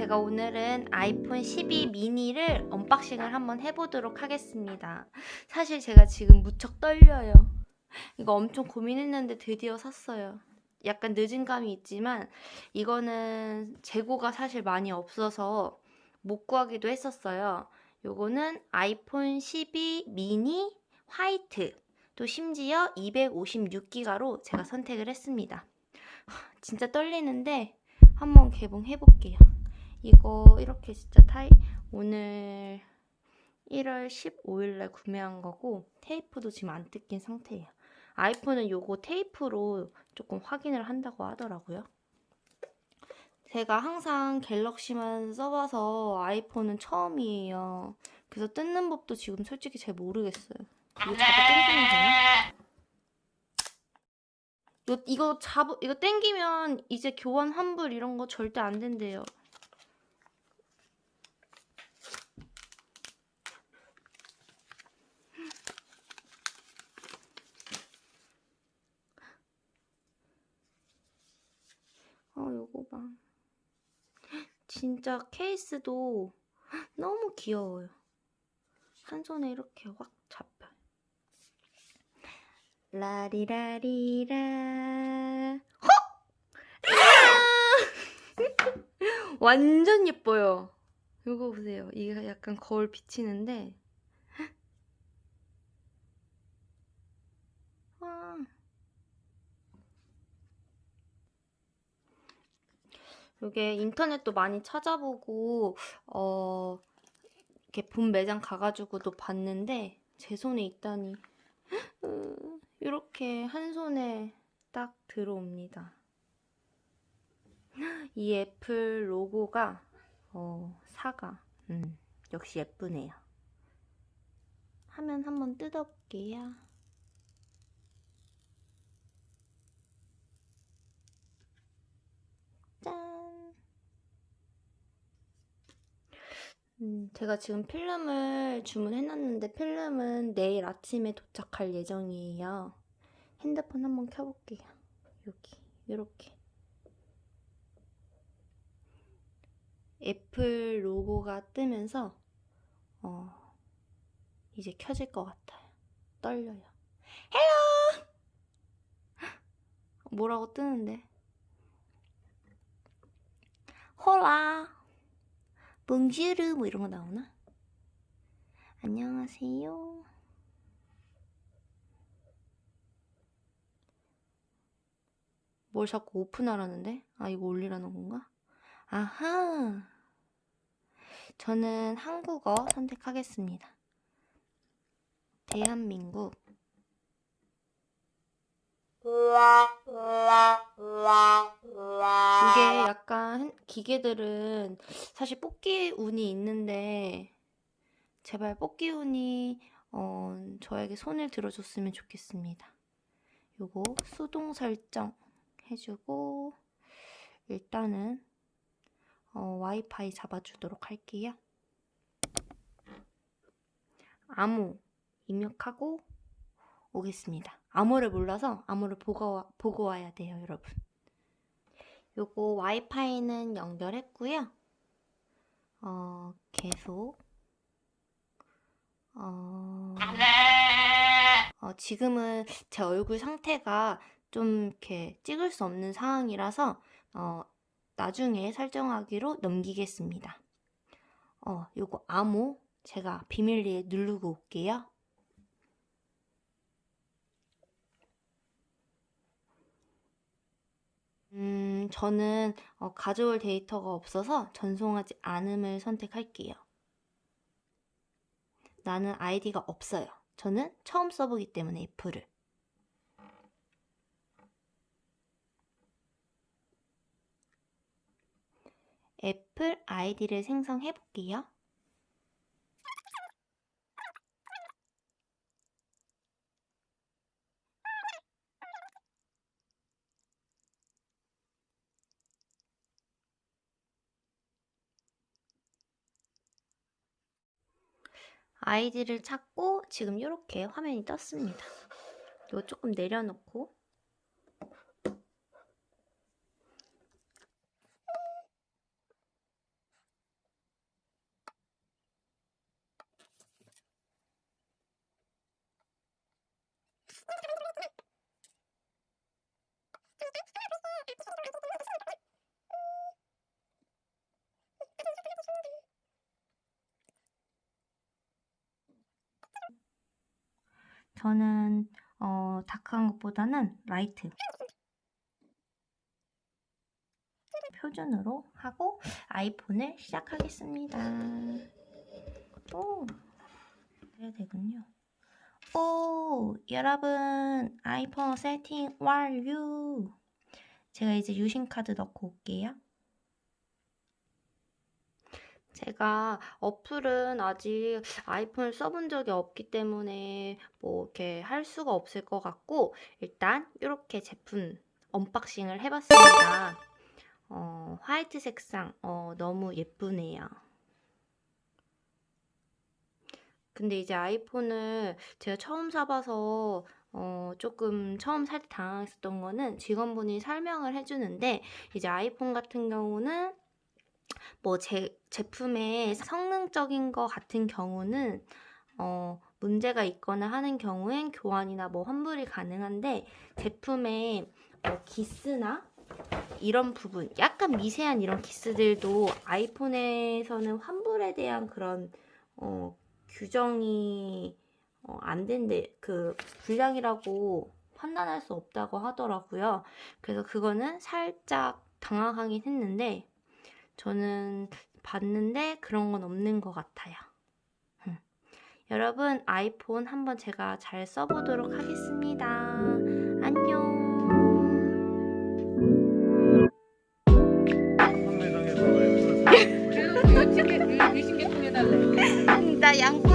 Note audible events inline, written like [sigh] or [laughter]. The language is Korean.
제가 오늘은 아이폰 12 미니를 언박싱을 한번 해보도록 하겠습니다. 사실 제가 지금 무척 떨려요. 이거 엄청 고민했는데 드디어 샀어요. 약간 늦은 감이 있지만 이거는 재고가 사실 많이 없어서 못 구하기도 했었어요. 요거는 아이폰 12 미니 화이트 또 심지어 256기가로 제가 선택을 했습니다. 진짜 떨리는데 한번 개봉해 볼게요. 이거 이렇게 진짜 타이 오늘 1월 15일 날 구매한 거고 테이프도 지금 안 뜯긴 상태예요. 아이폰은 요거 테이프로 조금 확인을 한다고 하더라고요. 제가 항상 갤럭시만 써봐서 아이폰은 처음이에요. 그래서 뜯는 법도 지금 솔직히 잘 모르겠어요. 이거 잡아 당기면 되나? 이거, 이거 잡 이거 땡기면 이제 교환 환불 이런 거 절대 안 된대요. 어, 요거 봐. 진짜 케이스도 너무 귀여워요. 한 손에 이렇게 확 잡혀. 라리라리라. 헉! 이야! [laughs] 완전 예뻐요. 이거 보세요. 이게 약간 거울 비치는데. 와. 이게 인터넷도 많이 찾아보고 어 이렇게 본 매장 가가지고도 봤는데 제 손에 있다니 이렇게 한 손에 딱 들어옵니다. 이 애플 로고가 어 사과 음 역시 예쁘네요. 화면 한번 뜯어볼게요. 음, 제가 지금 필름을 주문해놨는데 필름은 내일 아침에 도착할 예정이에요. 핸드폰 한번 켜볼게요. 여기, 이렇게. 애플 로고가 뜨면서, 어, 이제 켜질 것 같아요. 떨려요. 헬로! 뭐라고 뜨는데? 홀라! 봉주르 뭐 이런 거 나오나? 안녕하세요. 뭘 자꾸 오픈하라는데? 아, 이거 올리라는 건가? 아하. 저는 한국어 선택하겠습니다. 대한민국. 이게 약간 기계들은 사실 뽑기 운이 있는데 제발 뽑기 운이 어, 저에게 손을 들어줬으면 좋겠습니다. 요거 수동 설정 해주고 일단은 어, 와이파이 잡아주도록 할게요. 암호 입력하고 오겠습니다. 암호를 몰라서 암호를 보고, 와- 보고 와야 돼요, 여러분. 요거 와이파이는 연결했고요. 어, 계속. 어, 어, 지금은 제 얼굴 상태가 좀 이렇게 찍을 수 없는 상황이라서, 어, 나중에 설정하기로 넘기겠습니다. 어, 요거 암호 제가 비밀리에 누르고 올게요. 음, 저는 어, 가져올 데이터가 없어서 전송하지 않음을 선택할게요. 나는 아이디가 없어요. 저는 처음 써보기 때문에 애플을. 애플 아이디를 생성해 볼게요. 아이디를 찾고 지금 이렇게 화면이 떴습니다. 이거 조금 내려놓고 저는 어, 다크한 것보다는 라이트 표준으로 하고 아이폰을 시작하겠습니다. 오, 해야 되군요. 오, 여러분 아이폰 세팅 완료. 제가 이제 유심 카드 넣고 올게요. 제가 어플은 아직 아이폰을 써본 적이 없기 때문에 뭐 이렇게 할 수가 없을 것 같고 일단 이렇게 제품 언박싱을 해봤습니다. 어, 화이트 색상 어, 너무 예쁘네요. 근데 이제 아이폰을 제가 처음 사봐서 어, 조금 처음 살 때 당황했었던 거는 직원분이 설명을 해주는데 이제 아이폰 같은 경우는 뭐 제, 제품의 성능적인 거 같은 경우는 어, 문제가 있거나 하는 경우엔 교환이나 뭐 환불이 가능한데 제품의 뭐 기스나 이런 부분 약간 미세한 이런 기스들도 아이폰에서는 환불에 대한 그런 어, 규정이 어, 안 된대 그 불량이라고 판단할 수 없다고 하더라고요. 그래서 그거는 살짝 당황하긴 했는데 저는 봤는데 그런 건 없는 것 같아요. 여러분 아이폰 한번 제가 잘 써보도록 하겠습니다. 안녕. 나 양.